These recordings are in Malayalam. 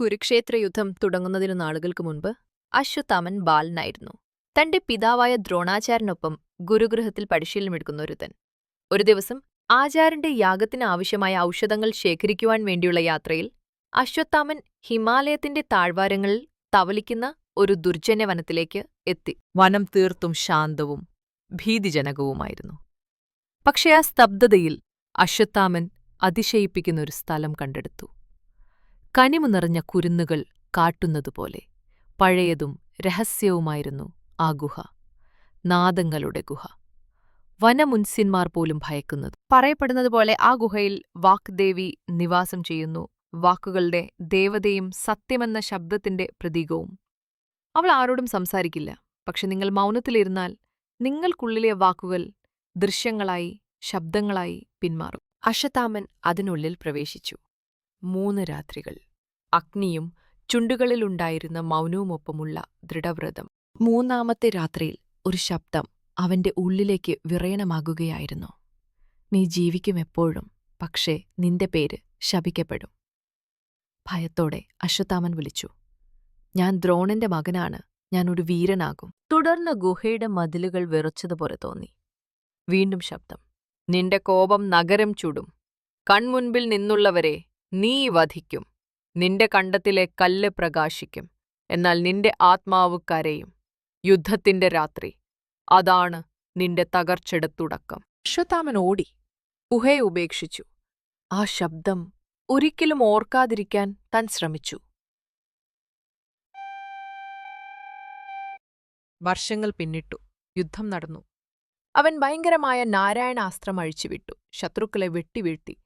കുരുക്ഷേത്ര യുദ്ധം തുടങ്ങുന്നതിനു നാളുകൾക്ക് മുൻപ് അശ്വത്ഥാമൻ ബാലനായിരുന്നു. തന്റെ പിതാവായ ദ്രോണാചാര്യനൊപ്പം ഗുരുഗൃഹത്തിൽ പരിശീലനമെടുക്കുന്ന ഒരുതൻ ഒരു ദിവസം ആചാരന്റെ യാഗത്തിന് ആവശ്യമായ ഔഷധങ്ങൾ ശേഖരിക്കുവാൻ വേണ്ടിയുള്ള യാത്രയിൽ അശ്വത്ഥാമൻ ഹിമാലയത്തിന്റെ താഴ്വാരങ്ങളിൽ തവലിക്കുന്ന ഒരു ദുർജന്യ വനത്തിലേക്ക് എത്തി. വനം തീർത്തും ശാന്തവും ഭീതിജനകവുമായിരുന്നു. പക്ഷേ ആ സ്തബ്ധതയിൽ അശ്വത്ഥാമൻ അതിശയിപ്പിക്കുന്ന ഒരു സ്ഥലം കണ്ടെടുത്തു. കനിമു നിറഞ്ഞ കുരുന്നുകൾ കാട്ടുന്നതുപോലെ പഴയതും രഹസ്യവുമായിരുന്നു ആ ഗുഹ നാദങ്ങളുടെ ഗുഹ. വനമുൻസ്യന്മാർ പോലും ഭയക്കുന്നത്. പറയപ്പെടുന്നതുപോലെ ആ ഗുഹയിൽ വാക്ദേവി നിവാസം ചെയ്യുന്നു. വാക്കുകളുടെ ദേവതയും സത്യമെന്ന ശബ്ദത്തിന്റെ പ്രതീകവും. അവൾ ആരോടും സംസാരിക്കില്ല. പക്ഷെ നിങ്ങൾ മൗനത്തിലിരുന്നാൽ നിങ്ങൾക്കുള്ളിലെ വാക്കുകൾ ദൃശ്യങ്ങളായി ശബ്ദങ്ങളായി പിന്മാറും. അശ്വത്ഥാമൻ അതിനുള്ളിൽ പ്രവേശിച്ചു. മൂന്ന് രാത്രികൾ. അഗ്നിയും ചുണ്ടുകളിലുണ്ടായിരുന്ന മൗനവുമൊപ്പമുള്ള ദൃഢവ്രതം. മൂന്നാമത്തെ രാത്രിയിൽ ഒരു ശബ്ദം അവന്റെ ഉള്ളിലേക്ക് വിറയണമാകുകയായിരുന്നു. നീ ജീവിക്കും എപ്പോഴും പക്ഷേ നിന്റെ പേര് ശപിക്കപ്പെടും. ഭയത്തോടെ അശ്വത്ഥാമൻ വിളിച്ചു. ഞാൻ ദ്രോണന്റെ മകനാണ് ഞാൻ ഒരു വീരനാകും. തുടർന്ന് ഗുഹയുടെ മതിലുകൾ വിറച്ചതുപോലെ തോന്നി. വീണ്ടും ശബ്ദം. നിന്റെ കോപം നഗരം ചുടും. കൺമുൻപിൽ നിന്നുള്ളവരെ നീ വധിക്കും. നിന്റെ കണ്ടത്തിലെ കല്ല് പ്രകാശിക്കും. എന്നാൽ നിന്റെ ആത്മാവ് കരയും. യുദ്ധത്തിന്റെ രാത്രി. അതാണ് നിന്റെ തകർച്ചയുടെ തുടക്കം. അശ്വത്ഥാമൻ ഓടി. ഗുഹയെ ഉപേക്ഷിച്ചു. ആ ശബ്ദം ഒരിക്കലും ഓർക്കാതിരിക്കാൻ താൻ ശ്രമിച്ചു. വർഷങ്ങൾ പിന്നിട്ടു. യുദ്ധം നടന്നു. അവൻ ഭയങ്കരമായ നാരായണാസ്ത്രം അഴിച്ചുവിട്ടു. ശത്രുക്കളെ വെട്ടിവീഴ്ത്തി.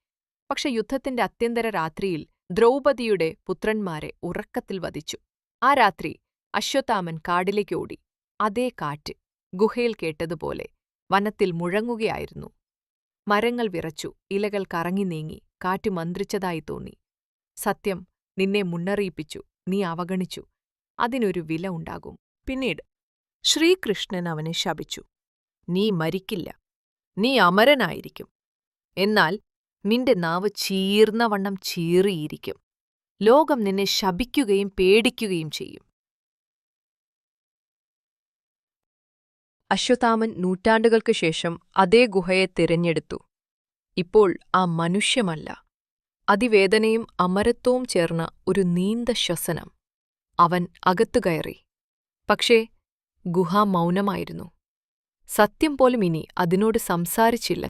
പക്ഷെ യുദ്ധത്തിന്റെ അത്യന്തര രാത്രിയിൽ ദ്രൗപദിയുടെ പുത്രന്മാരെ ഉറക്കത്തിൽ വധിച്ചു. ആ രാത്രി അശ്വത്ഥാമൻ കാടിലേക്ക് ഓടി. അതേ കാറ്റ് ഗുഹയിൽ കേട്ടതുപോലെ വനത്തിൽ മുഴങ്ങുകയായിരുന്നു. മരങ്ങൾ വിറച്ചു ഇലകൾ കറങ്ങി നീങ്ങി കാറ്റ് മന്ത്രിച്ചതായി തോന്നി. സത്യം നിന്നെ മുന്നറിയിപ്പിച്ചു നീ അവഗണിച്ചു. അതിനൊരു വില ഉണ്ടാകും. പിന്നീട് ശ്രീകൃഷ്ണൻ അവനെ ശപിച്ചു. നീ മരിക്കില്ല. നീ അമരനായിരിക്കും. എന്നാൽ നിന്റെ നാവ് ചീർന്ന വണ്ണം ചീറിയിരിക്കും. ലോകം നിന്നെ ശപിക്കുകയും പേടിക്കുകയും ചെയ്യും. അശ്വത്ഥാമൻ നൂറ്റാണ്ടുകൾക്ക് ശേഷം അതേ ഗുഹയെ തിരഞ്ഞെടുത്തു. ഇപ്പോൾ ആ മനുഷ്യമല്ല. അതിവേദനയും അമരത്വവും ചേർന്ന ഒരു നീന്ത ശ്വസനം. അവൻ അകത്തു കയറി. പക്ഷേ ഗുഹ മൗനമായിരുന്നു. സത്യം പോലും ഇനി അതിനോട് സംസാരിച്ചില്ല.